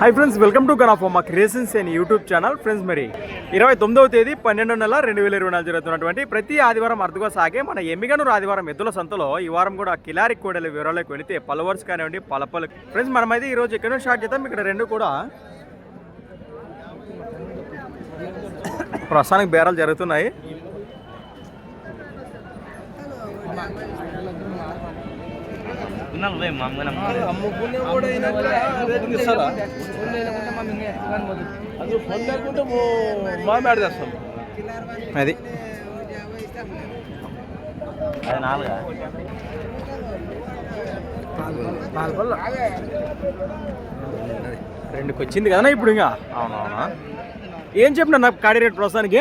Hi friends welcome to గనాఫోమా creations and YouTube channel friends మరి ఇరవై తొమ్మిదవ తేదీ పన్నెండు నెల రెండు వేల ఇరవై నాలుగు జరుగుతున్నటువంటి ప్రతి ఆదివారం అర్థగా సాగే మన ఎమ్మిగనూరు ఆదివారం ఎద్దుల సంతలో ఈ వారం కూడా కిలారి కోడల వివరాలకు వెళితే పలవర్స్ కానివ్వండి పలపలు. ఫ్రెండ్స్ మనమైతే ఈరోజు ఇక్కడ స్టార్ట్ చేద్దాం. ఇక్కడ రెండు కూడా ప్రస్తుతానికి బేరాలు జరుగుతున్నాయి. అమ్ముకునే కూడా అయినాక రేటుకి ఇస్తారా? అది ఫోన్ లేకుంటే మా మేడ చేస్తాం. అది. అది నాలుగా? రెండుకి వచ్చింది కదా ఇప్పుడు ఇంకా? అవునవునా? ఏం చెప్పిన నాకు కాడి రేట్ ప్రస్తుతానికి?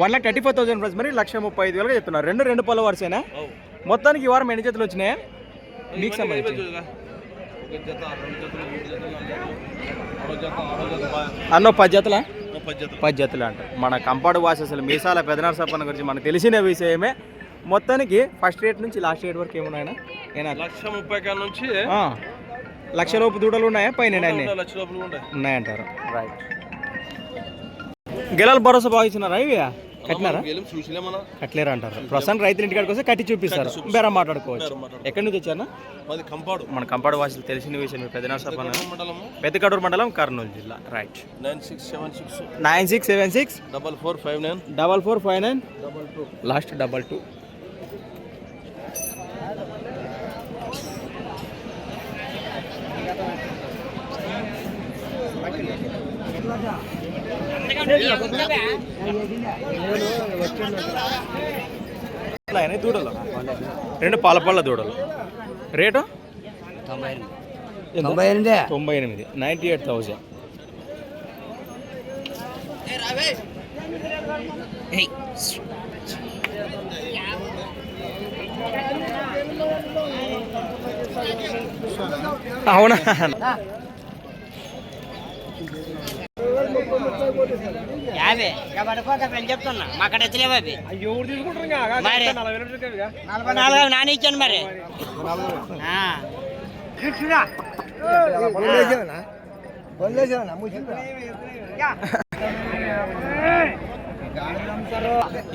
One lakh thirty five thousand price మరి లక్ష ముప్పై ఐదు వేలుగా చెప్తున్నారు. రెండు రెండు పళ్ళ వరుసేనా మొత్తానికి ఈ వారం ఎన్ని జతలు వచ్చినాయి? మీకు సంబంధించి? అన్నో పది జతలా? ముప్పై జతలు. పది జతలు అంట. మన కంపాడు వాసి అసలు మీసాల పెదనార్ సప్పన్న గురించి మనకు తెలిసిన విషయమే. మొత్తానికి ఫస్ట్ రేట్ నుంచి లాస్ట్ రేట్ వరకు ఏమున్నాయనా లక్ష ముప్పై నుంచి లక్ష లోపు దూడలు ఉన్నాయా? పైన ఉన్నాయంటారు. రైట్ గెలాల భరోసా బాగా ఇచ్చినారా ఇవి? కట్టినారా? గెలిం చూసిలేమన్నా కట్లేరు అంటారు. ప్రస్తుతం రైతుల ఇంటికాడికి వస్తే కట్టి చూపిస్తారు. బేరం మాట్లాడుకోవచ్చు. ఎక్కడి నుంచి వచ్చానా మాది కంపాడు. మన కంపాడు వాసులు తెలిసిన విషయం మండలము. పెద్దకడూరు మండలం కర్నూలు జిల్లా. Right nine six seven six nine six seven six double four five nine double four five nine double two last double two ఆయన దూడలు? రెండు పాల పళ్ళ దూడలు. రేటు? ఎంత? తొంభై ఎనిమిది. తొంభై ఎనిమిది. Ninety eight thousand. అవునా? యాభై. ఇక పడిపోక నేను చెప్తున్నా. మా అక్కడ ఎత్తలేవు అవి. ఎవరు తీసుకుంటారు మరి. నాలుగు ఇచ్చాను.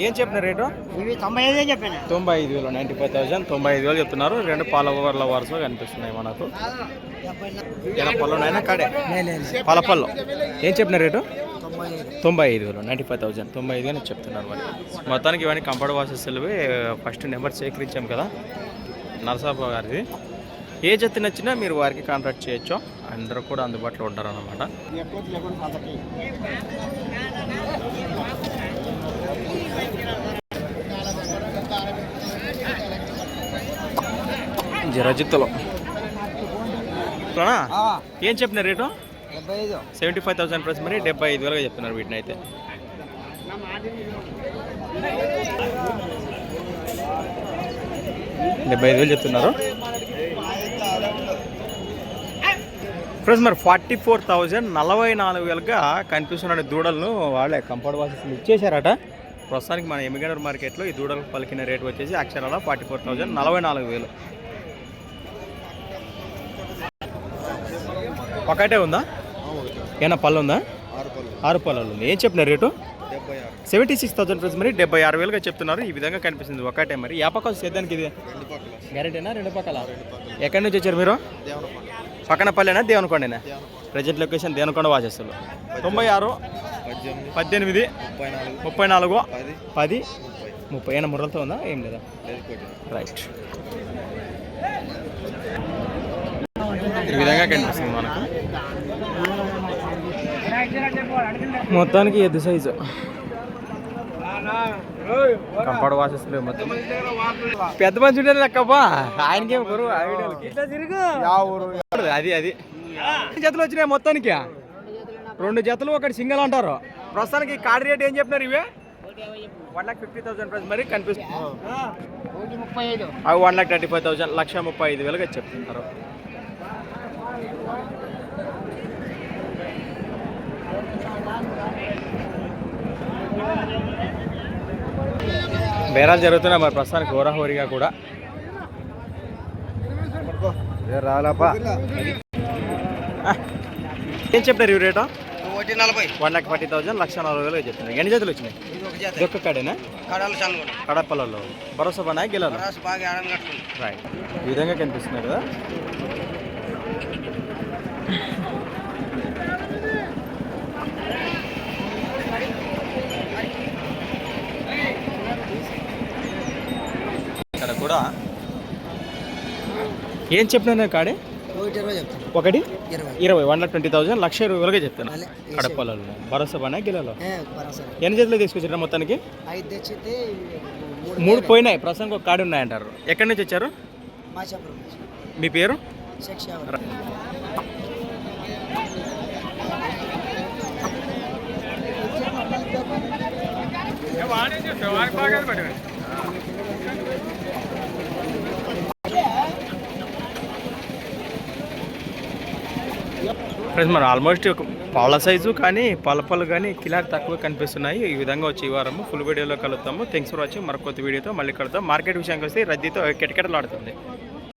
ఏం చెప్పిన రేటు? ఇవి తొంభై ఐదే చెప్పాను. తొంభై ఐదు వేలు నైంటీ ఫైవ్ థౌసండ్ తొంభై ఐదు వేలు చెప్తున్నారు. రెండు పాల ఓవర్ల వరుస కనిపిస్తున్నాయి మనకు. కాడే? పాల పళ్ళు. ఏం చెప్పిన రేటు? తొంభై ఐదు వేలు నైంటీ ఫైవ్ థౌసండ్ తొంభై ఐదు అని చెప్తున్నారు మరి మొత్తానికి ఇవన్నీ కంపౌండ్ వాసెస్వి ఫస్ట్ నెంబర్ సేకరించాం కదా నరసాబు గారిది. ఏ జతి నచ్చినా మీరు వారికి కాంటాక్ట్ చేయొచ్చు. అందరూ కూడా అందుబాటులో ఉంటారు అన్నమాట జరజిత్తులో? ఏం చెప్పిన rate? Seventy five thousand plus మరి డెబ్బై ఐదు వేలుగా చెప్తున్నారు వీటిని అయితే డెబ్బై ఐదు వేలు చెప్తున్నారు. ఫ్రెండ్స్ మరి ఫార్టీ ఫోర్ థౌజండ్ నలభై నాలుగు వేలుగా కనిపిస్తున్న దూడలను వాళ్ళే కంపౌండ్ వాసెస్ ఇచ్చేశారట. ప్రస్తుతానికి మన ఎమిగనూరు మార్కెట్లో ఈ దూడలకు పలికిన రేట్ వచ్చేసి అక్షరాల ఫార్టీ ఫోర్ థౌజండ్ నలభై నాలుగు వేలు. ఒకటే ఉందా? ఏమన్నా పళ్ళు ఉందా? ఆరు పళ్ళు. ఏం చెప్పిన rate? Seventy six thousand price మరి డెబ్బై ఆరు వేలుగా చెప్తున్నారు. ఈ విధంగా కనిపిస్తుంది ఒకటే మరి. ఏ పక్క సేద్యానికి ఇది రెండు పక్కల. గ్యారెంటీనా? రెండు పక్కల? ఎక్కడి నుంచి వచ్చారు మీరు? పక్కన పల్లెనా దేవనకొండనా? దేవన ప్రజెంట్ లొకేషన్ దేవనకొండ వాచేస్తారు తొంభై ఆరు పద్దెనిమిది. ముప్పై నాలుగు. పది. ముప్పై. ఏమైనా ముర్రలతో ఉందా? ఏం లేదా? రైట్. ఈ విధంగా కనిపిస్తుంది మనకు. మొత్తానికి ఎద్దు సైజు కంపౌండ్ వాసేస్తలేవు మొత్తం. పెద్ద మనిషి ఉంటే లెక్కబ్బా ఆయనకేం గురువు. అది అది. జతలు వచ్చినాయి మొత్తానికి. రెండు జతలు ఒకటి సింగిల్ అంటారు. ప్రస్తుతానికి కార్డ్ రేట్ ఏం చెప్పినారు ఇవే? One lakh fifty thousand price మరి కనిపిస్తుంది. అవి one lakh thirty five thousand లక్ష ముప్పై ఐదు వేలుగా చెప్తున్నారు బేరాలు జరుగుతున్నాయి మరి ప్రస్తుతానికి హోరాహోరీగా కూడా. రాలపా ఏం చెప్పినారు ఈ రేటు? ఒకటి నలభై. వన్ లాక్ ఫార్టీ థౌసండ్ లక్ష నలభై వేలు చెప్తున్నారు ఎన్ని జతలు వచ్చినాయి? ఒక్క కాడేనా? కడపలలో. భరోసా గెలాలి బాగా రైట్ ఈ విధంగా కనిపిస్తున్నాయి కదా ఇక్కడ కూడా ఏం చెప్పినా కాడే? ఒకటి ఇరవై చెప్తాను ఒకటి? ఇరవై. ఇరవై వన్ లాక్ ట్వంటీ థౌసండ్ లక్ష ఇరవై వేలుగా చెప్తాను అలే, కడపలలో. భరోసా పనా గెలలో? ఎన్ని జతలు తీసుకొచ్చారు మొత్తానికి? మూడు పోయినాయి. ప్రస్తుతానికి ఒక కార్డు ఉన్నాయంటారు. ఎక్కడి నుంచి వచ్చారు? మీ పేరు? ఫ్రెండ్స్ మనం ఆల్మోస్ట్ ఒక పాల సైజు కానీ పలపలు కానీ కిలార్ తక్కువ కనిపిస్తున్నాయి. ఈ విధంగా వచ్చి ఈ వారము ఫుల్ వీడియోలో కలుద్దాము. థ్యాంక్స్ ఫర్ వాచింగ్ మరొక కొత్త వీడియోతో మళ్ళీ కలుద్దాం. మార్కెట్ విషయానికి వస్తే రద్దీతో కిటకిటలాడుతుంది.